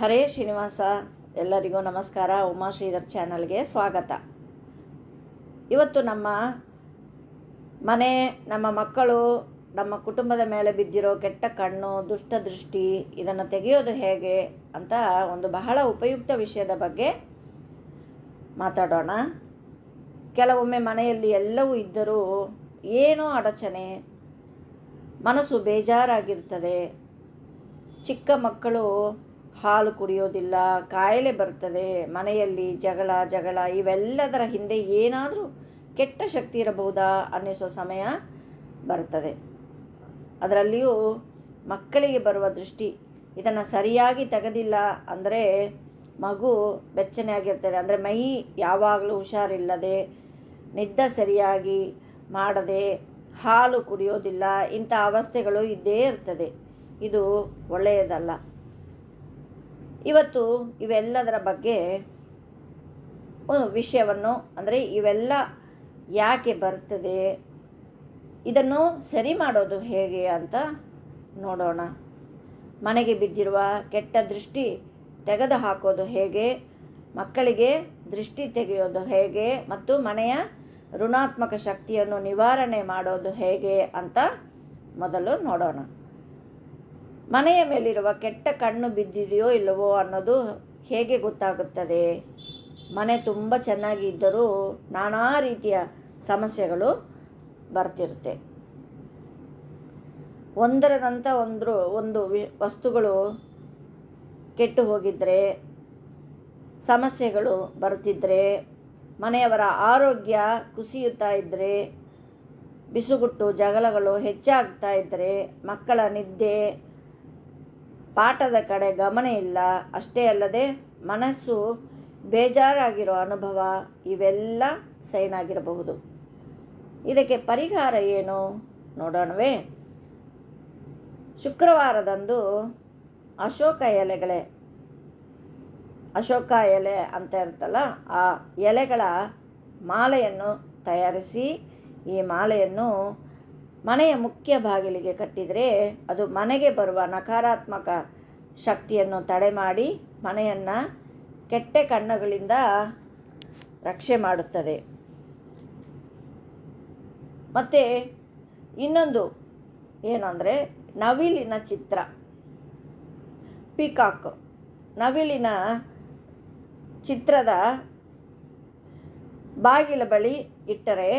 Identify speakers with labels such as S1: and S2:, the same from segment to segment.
S1: ಹರೇ ಶ್ರೀನಿವಾಸ, ಎಲ್ಲರಿಗೂ ನಮಸ್ಕಾರ. ಉಮಾ ಶ್ರೀಧರ್ ಚಾನಲ್ಗೆ ಸ್ವಾಗತ. ಇವತ್ತು ನಮ್ಮ ಮನೆ, ನಮ್ಮ ಮಕ್ಕಳು, ನಮ್ಮ ಕುಟುಂಬದ ಮೇಲೆ ಬಿದ್ದಿರೋ ಕೆಟ್ಟ ಕಣ್ಣು ದುಷ್ಟ ದೃಷ್ಟಿ ಇದನ್ನು ತೆಗೆಯೋದು ಹೇಗೆ ಅಂತ ಒಂದು ಬಹಳ ಉಪಯುಕ್ತ ವಿಷಯದ ಬಗ್ಗೆ ಮಾತಾಡೋಣ. ಕೆಲವೊಮ್ಮೆ ಮನೆಯಲ್ಲಿ ಎಲ್ಲವೂ ಇದ್ದರೂ ಏನೋ ಅಡಚಣೆ, ಮನಸ್ಸು ಬೇಜಾರಾಗಿರ್ತದೆ. ಚಿಕ್ಕ ಮಕ್ಕಳು ಹಾಲು ಕುಡಿಯೋದಿಲ್ಲ, ಕಾಯಿಲೆ ಬರ್ತದೆ, ಮನೆಯಲ್ಲಿ ಜಗಳ ಜಗಳ, ಇವೆಲ್ಲದರ ಹಿಂದೆ ಏನಾದರೂ ಕೆಟ್ಟ ಶಕ್ತಿ ಇರಬಹುದಾ ಅನ್ನಿಸೋ ಸಮಯ ಬರ್ತದೆ. ಅದರಲ್ಲಿಯೂ ಮಕ್ಕಳಿಗೆ ಬರುವ ದೃಷ್ಟಿ, ಇದನ್ನು ಸರಿಯಾಗಿ ತೆಗೆದಿಲ್ಲ ಅಂದರೆ ಮಗು ಬೆಚ್ಚನೆ ಆಗಿರ್ತದೆ. ಅಂದರೆ ಮೈ ಯಾವಾಗಲೂ ಹುಷಾರಿಲ್ಲದೆ, ನಿದ್ದೆ ಸರಿಯಾಗಿ ಮಾಡದೆ, ಹಾಲು ಕುಡಿಯೋದಿಲ್ಲ, ಇಂಥ ಅವಸ್ಥೆಗಳು ಇದ್ದೇ ಇರ್ತದೆ. ಇದು ಒಳ್ಳೆಯದಲ್ಲ. ಇವತ್ತು ಇವೆಲ್ಲದರ ಬಗ್ಗೆ ಒಂದು ವಿಷಯವನ್ನು, ಅಂದರೆ ಇವೆಲ್ಲ ಯಾಕೆ ಬರ್ತದೆ, ಇದನ್ನು ಸರಿ ಮಾಡೋದು ಹೇಗೆ ಅಂತ ನೋಡೋಣ. ಮನೆಗೆ ಬಿದ್ದಿರುವ ಕೆಟ್ಟ ದೃಷ್ಟಿ ತೆಗೆದು ಹಾಕೋದು ಹೇಗೆ, ಮಕ್ಕಳಿಗೆ ದೃಷ್ಟಿ ತೆಗೆಯೋದು ಹೇಗೆ, ಮತ್ತು ಮನೆಯ ಋಣಾತ್ಮಕ ಶಕ್ತಿಯನ್ನು ನಿವಾರಣೆ ಮಾಡೋದು ಹೇಗೆ ಅಂತ ಮೊದಲು ನೋಡೋಣ. ಮನೆಯ ಮೇಲಿರುವ ಕೆಟ್ಟ ಕಣ್ಣು ಬಿದ್ದಿದೆಯೋ ಇಲ್ಲವೋ ಅನ್ನೋದು ಹೇಗೆ ಗೊತ್ತಾಗುತ್ತದೆ? ಮನೆ ತುಂಬ ಚೆನ್ನಾಗಿದ್ದರೂ ನಾನಾ ರೀತಿಯ ಸಮಸ್ಯೆಗಳು ಬರ್ತಿರುತ್ತೆ. ಒಂದರ ನಂತರ ಒಂದು ಒಂದು ವಸ್ತುಗಳು ಕೆಟ್ಟು ಹೋಗಿದ್ದರೆ ಸಮಸ್ಯೆಗಳು ಬರ್ತಿದ್ದರೆ ಮನೆಯವರ ಆರೋಗ್ಯ ಕುಸಿಯುತ್ತಾ ಇದ್ದರೆ ಬಿಸುಗುಟ್ಟು, ಜಗಳಗಳು ಹೆಚ್ಚಾಗ್ತಾ ಇದ್ದರೆ ಮಕ್ಕಳ ನಿದ್ದೆ ಪಾಠದ ಕಡೆ ಗಮನ ಇಲ್ಲ. ಅಷ್ಟೇ ಅಲ್ಲದೆ ಮನಸ್ಸು ಬೇಜಾರಾಗಿರೋ ಅನುಭವ ಇವೆಲ್ಲ ಸೈನ್ ಆಗಿರಬಹುದು ಇದಕ್ಕೆ ಪರಿಹಾರ ಏನು ನೋಡೋಣವೇ? ಶುಕ್ರವಾರದಂದು ಅಶೋಕ ಎಲೆಗಳೇ. ಅಶೋಕ ಎಲೆ ಅಂತ ಇರುತ್ತಲ್ಲ, ಆ ಎಲೆಗಳ ಮಾಲೆಯನ್ನು ತಯಾರಿಸಿ ಈ ಮಾಲೆಯನ್ನು ಮನೆಯ ಮುಖ್ಯ ಬಾಗಿಲಿಗೆ ಕಟ್ಟಿದರೆ ಅದು ಮನೆಗೆ ಬರುವ ನಕಾರಾತ್ಮಕ ಶಕ್ತಿಯನ್ನು ತಡೆ ಮಾಡಿ ಮನೆಯನ್ನು ಕೆಟ್ಟ ಕಣ್ಣುಗಳಿಂದ ರಕ್ಷೆ ಮಾಡುತ್ತದೆ. ಮತ್ತು ಇನ್ನೊಂದು ಏನಂದರೆ ನವಿಲಿನ ಚಿತ್ರ. ಪಿಕಾಕ್. ನವಿಲಿನ ಚಿತ್ರದ ಬಾಗಿಲ ಬಳಿ ಇಟ್ಟರೆ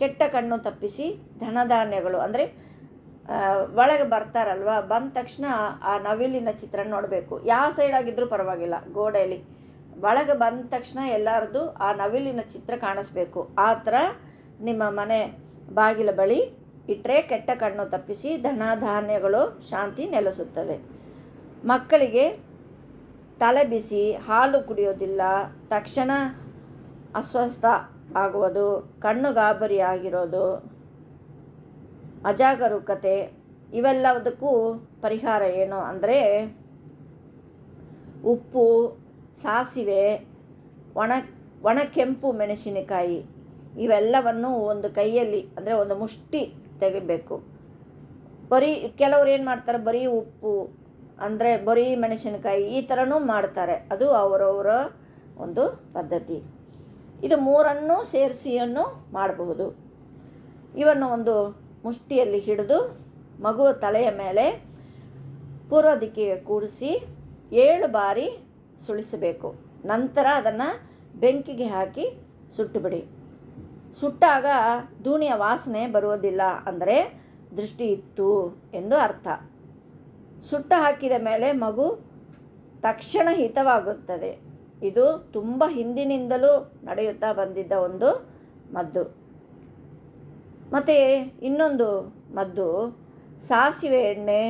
S1: ಕೆಟ್ಟ ಕಣ್ಣು ತಪ್ಪಿಸಿ ಧನಧಾನ್ಯಗಳು ಅಂದರೆ ಒಳಗೆ ಬರ್ತಾರಲ್ವ, ಬಂದ ತಕ್ಷಣ ಆ ನವಿಲಿನ ಚಿತ್ರ ನೋಡಬೇಕು. ಯಾವ ಸೈಡ್ ಪರವಾಗಿಲ್ಲ ಗೋಡೆಯಲ್ಲಿ ಒಳಗೆ ಬಂದ ತಕ್ಷಣ ಎಲ್ಲರದು ಆ ನವಿಲಿನ ಚಿತ್ರ ಕಾಣಿಸ್ಬೇಕು. ಆ ಥರ ನಿಮ್ಮ ಮನೆ ಬಾಗಿಲ ಬಳಿ ಇಟ್ಟರೆ ಕೆಟ್ಟ ಕಣ್ಣು ತಪ್ಪಿಸಿ ಧನ ಧಾನ್ಯಗಳು ಶಾಂತಿ ನೆಲೆಸುತ್ತದೆ. ಮಕ್ಕಳಿಗೆ ತಲೆ ಬಿಸಿ, ಹಾಲು ಕುಡಿಯೋದಿಲ್ಲ, ತಕ್ಷಣ ಅಸ್ವಸ್ಥ ಆಗುವುದು ಕಣ್ಣು ಗಾಬರಿ ಆಗಿರೋದು ಅಜಾಗರೂಕತೆ, ಇವೆಲ್ಲದಕ್ಕೂ ಪರಿಹಾರ ಏನು ಅಂದರೆ ಉಪ್ಪು, ಸಾಸಿವೆ, ಒಣ ಒಣ ಕೆಂಪು ಮೆಣಸಿನಕಾಯಿ ಇವೆಲ್ಲವನ್ನು ಒಂದು ಕೈಯಲ್ಲಿ ಅಂದರೆ ಒಂದು ಮುಷ್ಟಿ ತೆಗಿಬೇಕು. ಬರೀ ಕೆಲವ್ರು ಏನು ಮಾಡ್ತಾರೆ, ಬರೀ ಉಪ್ಪು ಅಂದರೆ ಬರೀ ಮೆಣಸಿನಕಾಯಿ ಈ ಥರನೂ ಮಾಡ್ತಾರೆ. ಅದು ಅವರವರ ಒಂದು ಪದ್ಧತಿ. ಇದು ಮೂರನ್ನು ಸೇರಿಸಿಯನ್ನು ಮಾಡಬಹುದು. ಇವನ್ನು ಒಂದು ಮುಷ್ಟಿಯಲ್ಲಿ ಹಿಡಿದು ಮಗುವ ತಲೆಯ ಮೇಲೆ ಪೂರ್ವ ದಿಕ್ಕಿಗೆ ಕೂಡಿಸಿ ಏಳು ಬಾರಿ ಸುಳಿಸಬೇಕು. ನಂತರ ಅದನ್ನು ಬೆಂಕಿಗೆ ಹಾಕಿ ಸುಟ್ಟುಬಿಡಿ. ಸುಟ್ಟಾಗ ಧೂಣಿಯ ವಾಸನೆ ಬರುವುದಿಲ್ಲ ಅಂದರೆ ದೃಷ್ಟಿ ಇತ್ತು ಎಂದು ಅರ್ಥ. ಸುಟ್ಟ ಹಾಕಿದ ಮೇಲೆ ಮಗು ತಕ್ಷಣ ಹಿತವಾಗುತ್ತದೆ. ಇದು ತುಂಬ ಹಿಂದಿನಿಂದಲೂ ನಡೆಯುತ್ತಾ ಬಂದಿದ್ದ ಒಂದು ಮದ್ದು. ಮತ್ತು ಇನ್ನೊಂದು ಮದ್ದು, ಸಾಸಿವೆ ಎಣ್ಣೆ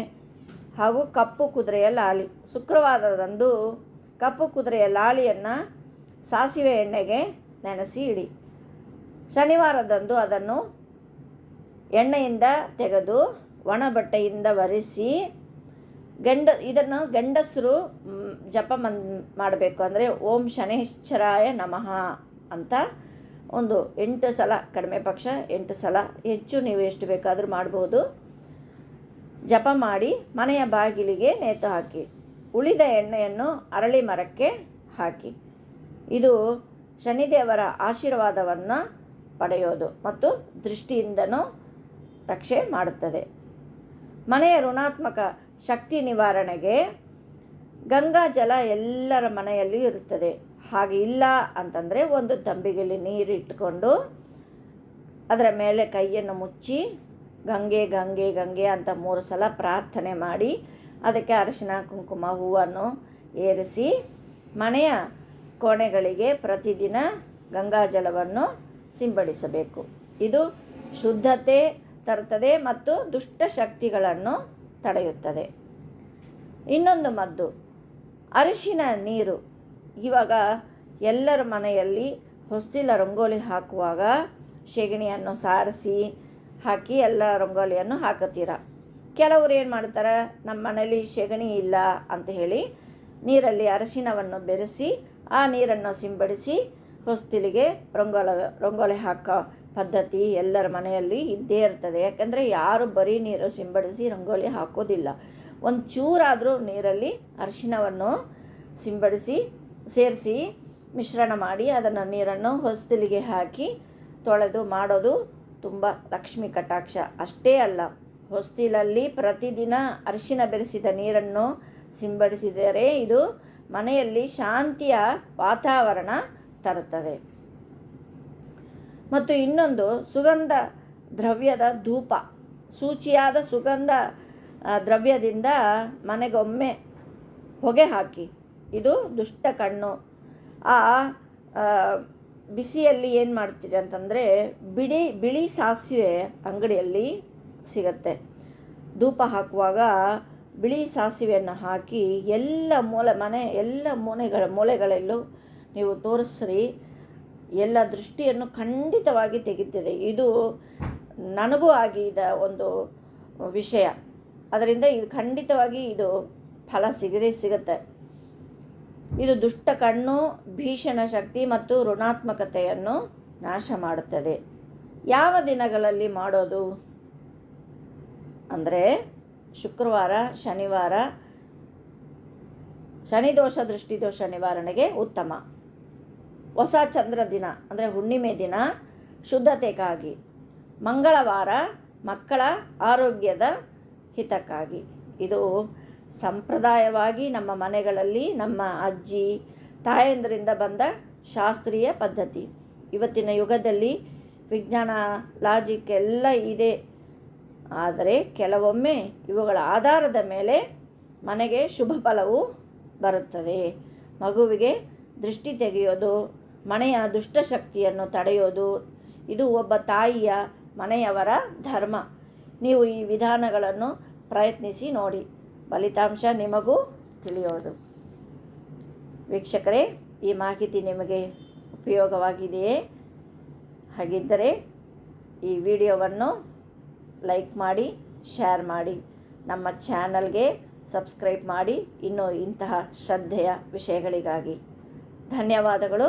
S1: ಹಾಗೂ ಕಪ್ಪು ಕುದುರೆಯ ಲಾಳಿ ಶುಕ್ರವಾರದಂದು ಕಪ್ಪು ಕುದುರೆಯ ಲಾಳಿಯನ್ನು ಸಾಸಿವೆ ಎಣ್ಣೆಗೆ ನೆನೆಸಿ ಇಡಿ. ಶನಿವಾರದಂದು ಅದನ್ನು ಎಣ್ಣೆಯಿಂದ ತೆಗೆದು ಒಣ ಬಟ್ಟೆಯಿಂದ ಒರೆಸಿ ಗಂಡ, ಇದನ್ನು ಗಂಡಸರು ಜಪ ಮನ್, ಮಾಡಬೇಕು. ಅಂದರೆ ಓಂ ಶನೇಶ್ವರಾಯ ನಮಃ ಅಂತ ಒಂದು ಎಂಟು ಸಲ, ಕಡಿಮೆ ಪಕ್ಷ, ಎಂಟು ಸಲ, ಹೆಚ್ಚು ನೀವು ಎಷ್ಟು ಬೇಕಾದರೂ ಮಾಡ್ಬೋದು. ಜಪ ಮಾಡಿ ಮನೆಯ ಬಾಗಿಲಿಗೆ ನೇತು ಹಾಕಿ, ಉಳಿದ ಎಣ್ಣೆಯನ್ನು ಅರಳಿ ಮರಕ್ಕೆ ಹಾಕಿ. ಇದು ಶನಿದೇವರ ಆಶೀರ್ವಾದವನ್ನು ಪಡೆಯೋದು ಮತ್ತು ದೃಷ್ಟಿಯಿಂದನೂ ರಕ್ಷೆ ಮಾಡುತ್ತದೆ. ಮನೆಯ ಋಣಾತ್ಮಕ ಶಕ್ತಿ ನಿವಾರಣೆಗೆ ಗಂಗಾ ಜಲ ಎಲ್ಲರ ಮನೆಯಲ್ಲಿ ಇರುತ್ತದೆ. ಹಾಗೆ ಇಲ್ಲ ಅಂತಂದರೆ ಒಂದು ತಂಬಿಗೆಯಲ್ಲಿ ನೀರು ಇಟ್ಕೊಂಡು ಅದರ ಮೇಲೆ ಕೈಯನ್ನು ಮುಚ್ಚಿ ಗಂಗೆ ಗಂಗೆ ಗಂಗೆ ಅಂತ ಮೂರು ಸಲ ಪ್ರಾರ್ಥನೆ ಮಾಡಿ ಅದಕ್ಕೆ ಅರಿಶಿನ, ಕುಂಕುಮ, ಹೂವನ್ನು ಏರಿಸಿ ಮನೆಯ ಕೋಣೆಗಳಿಗೆ ಪ್ರತಿದಿನ ಗಂಗಾಜಲವನ್ನು ಸಿಂಪಡಿಸಬೇಕು. ಇದು ಶುದ್ಧತೆ ತರುತ್ತದೆ ಮತ್ತು ದುಷ್ಟ ಶಕ್ತಿಗಳನ್ನು ತಡೆಯುತ್ತದೆ. ಇನ್ನೊಂದು ಮದ್ದು, ಅರಿಶಿನ ನೀರು. ಇವಾಗ ಎಲ್ಲರ ಮನೆಯಲ್ಲಿ ಹೊಸ್ತಿಲ ರಂಗೋಲಿ ಹಾಕುವಾಗ ಸೆಗಣಿಯನ್ನು ಸಾರಿಸಿ ಹಾಕಿ ಎಲ್ಲ ರಂಗೋಲಿಯನ್ನು ಹಾಕುತ್ತೀರ. ಕೆಲವರು ಏನು ಮಾಡ್ತಾರೆ, ನಮ್ಮ ಮನೇಲಿ ಸೆಗಣಿ ಇಲ್ಲ ಅಂತ ಹೇಳಿ ನೀರಲ್ಲಿ ಅರಿಶಿನವನ್ನು ಬೆರೆಸಿ, ಆ ನೀರನ್ನು ಸಿಂಪಡಿಸಿ ಹೊಸ್ತಿಲಿಗೆ ರಂಗೋಲ, ರಂಗೋಲಿ ಹಾಕೋ ಪದ್ಧತಿ ಎಲ್ಲರ ಮನೆಯಲ್ಲಿ ಇದ್ದೇ ಇರ್ತದೆ. ಯಾಕಂದರೆ ಯಾರು ಬರೀ ನೀರು ಸಿಂಬಡಿಸಿ ರಂಗೋಲಿ ಹಾಕೋದಿಲ್ಲ. ಒಂದು ಚೂರಾದರೂ ನೀರಲ್ಲಿ ಅರಿಶಿನವನ್ನು ಸಿಂಪಡಿಸಿ ಸೇರಿಸಿ ಮಿಶ್ರಣ ಮಾಡಿ ಅದನ್ನು ನೀರನ್ನು ಹೊಸ್ತಿಲಿಗೆ ಹಾಕಿ ತೊಳೆದು ಮಾಡೋದು ತುಂಬ ಲಕ್ಷ್ಮಿ ಕಟಾಕ್ಷ. ಅಷ್ಟೇ ಅಲ್ಲ, ಹೊಸ್ತಿಲಲ್ಲಿ ಪ್ರತಿದಿನ ಅರಿಶಿನ ಬೆರೆಸಿದ ನೀರನ್ನು ಸಿಂಪಡಿಸಿದರೆ ಇದು ಮನೆಯಲ್ಲಿ ಶಾಂತಿಯ ವಾತಾವರಣ ತರುತ್ತದೆ. ಮತ್ತು ಇನ್ನೊಂದು ಸುಗಂಧ ದ್ರವ್ಯದ ಧೂಪ. ಸೂಚಿಯಾದ ಸುಗಂಧ ದ್ರವ್ಯದಿಂದ ಮನೆಗೊಮ್ಮೆ ಹೊಗೆ ಹಾಕಿ. ಇದು ದುಷ್ಟ ಕಣ್ಣು. ಆ ಆ, ಬಿಸಿಯಲ್ಲಿ ಏನು ಮಾಡ್ತೀರಿ ಅಂತಂದರೆ ಬಿಳಿ ಬಿಳಿ ಸಾಸಿವೆ ಅಂಗಡಿಯಲ್ಲಿ ಸಿಗತ್ತೆ. ಧೂಪ ಹಾಕುವಾಗ ಬಿಳಿ ಸಾಸಿವೆಯನ್ನು ಹಾಕಿ ಎಲ್ಲ ಮೂಲೆ ಮನೆ ಎಲ್ಲ ಮೂಲೆಗಳ ಮೂಲೆಗಳಲ್ಲೂ ನೀವು ತೋರಿಸ್ರಿ. ಎಲ್ಲ ದೃಷ್ಟಿಯನ್ನು ಖಂಡಿತವಾಗಿ ತೆಗಿತದೆ ಇದು ನನಗೂ ಆಗಿದ ಒಂದು ವಿಷಯ. ಅದರಿಂದ ಇದು ಖಂಡಿತವಾಗಿ ಇದು ಫಲ ಸಿಗದೇ ಸಿಗುತ್ತೆ. ಇದು ದುಷ್ಟ ಕಣ್ಣು, ಭೀಷಣ ಶಕ್ತಿ ಮತ್ತು ಋಣಾತ್ಮಕತೆಯನ್ನು ನಾಶ ಮಾಡುತ್ತದೆ. ಯಾವ ದಿನಗಳಲ್ಲಿ ಮಾಡೋದು? ಅಂದರೆ ಶುಕ್ರವಾರ, ಶನಿವಾರ, ಶನಿದೋಷ, ದೃಷ್ಟಿದೋಷ ನಿವಾರಣೆಗೆ ಉತ್ತಮ. ಹೊಸ ಚಂದ್ರ ದಿನ, ಅಂದರೆ ಹುಣ್ಣಿಮೆ ದಿನ, ಶುದ್ಧತೆಗಾಗಿ, ಮಂಗಳವಾರ ಮಕ್ಕಳ ಆರೋಗ್ಯದ ಹಿತಕ್ಕಾಗಿ. ಇದು ಸಂಪ್ರದಾಯವಾಗಿ ನಮ್ಮ ಮನೆಗಳಲ್ಲಿ ನಮ್ಮ ಅಜ್ಜಿ, ತಾಯಂದರಿಂದ ಬಂದ ಶಾಸ್ತ್ರೀಯ ಪದ್ಧತಿ. ಇವತ್ತಿನ ಯುಗದಲ್ಲಿ ವಿಜ್ಞಾನ ಲಾಜಿಕ್ ಎಲ್ಲ ಇದೆ. ಆದರೆ ಕೆಲವೊಮ್ಮೆ ಇವುಗಳ ಆಧಾರದ ಮೇಲೆ ಮನೆಗೆ ಶುಭ ಫಲವು ಬರುತ್ತದೆ. ಮಗುವಿಗೆ ದೃಷ್ಟಿ ತೆಗೆಯೋದು ಮನೆಯ ದುಷ್ಟಶಕ್ತಿಯನ್ನು ತಡೆಯೋದು. ಇದು ಒಬ್ಬ ತಾಯಿಯ, ಮನೆಯವರ ಧರ್ಮ. ನೀವು ಈ ವಿಧಾನಗಳನ್ನು ಪ್ರಯತ್ನಿಸಿ ನೋಡಿ. ಫಲಿತಾಂಶ ನಿಮಗೂ ತಿಳಿಯೋದು. ವೀಕ್ಷಕರೇ, ಈ ಮಾಹಿತಿ ನಿಮಗೆ ಉಪಯೋಗವಾಗಿದೆಯೇ? ಹಾಗಿದ್ದರೆ ಈ ವಿಡಿಯೋವನ್ನು ಲೈಕ್ ಮಾಡಿ, ಶೇರ್ ಮಾಡಿ. ನಮ್ಮ ಚಾನಲ್ಗೆ ಸಬ್ಸ್ಕ್ರೈಬ್ ಮಾಡಿ. ಇನ್ನೂ ಇಂತಹ ಶ್ರದ್ಧೆಯ ವಿಷಯಗಳಿಗಾಗಿ. ಧನ್ಯವಾದಗಳು.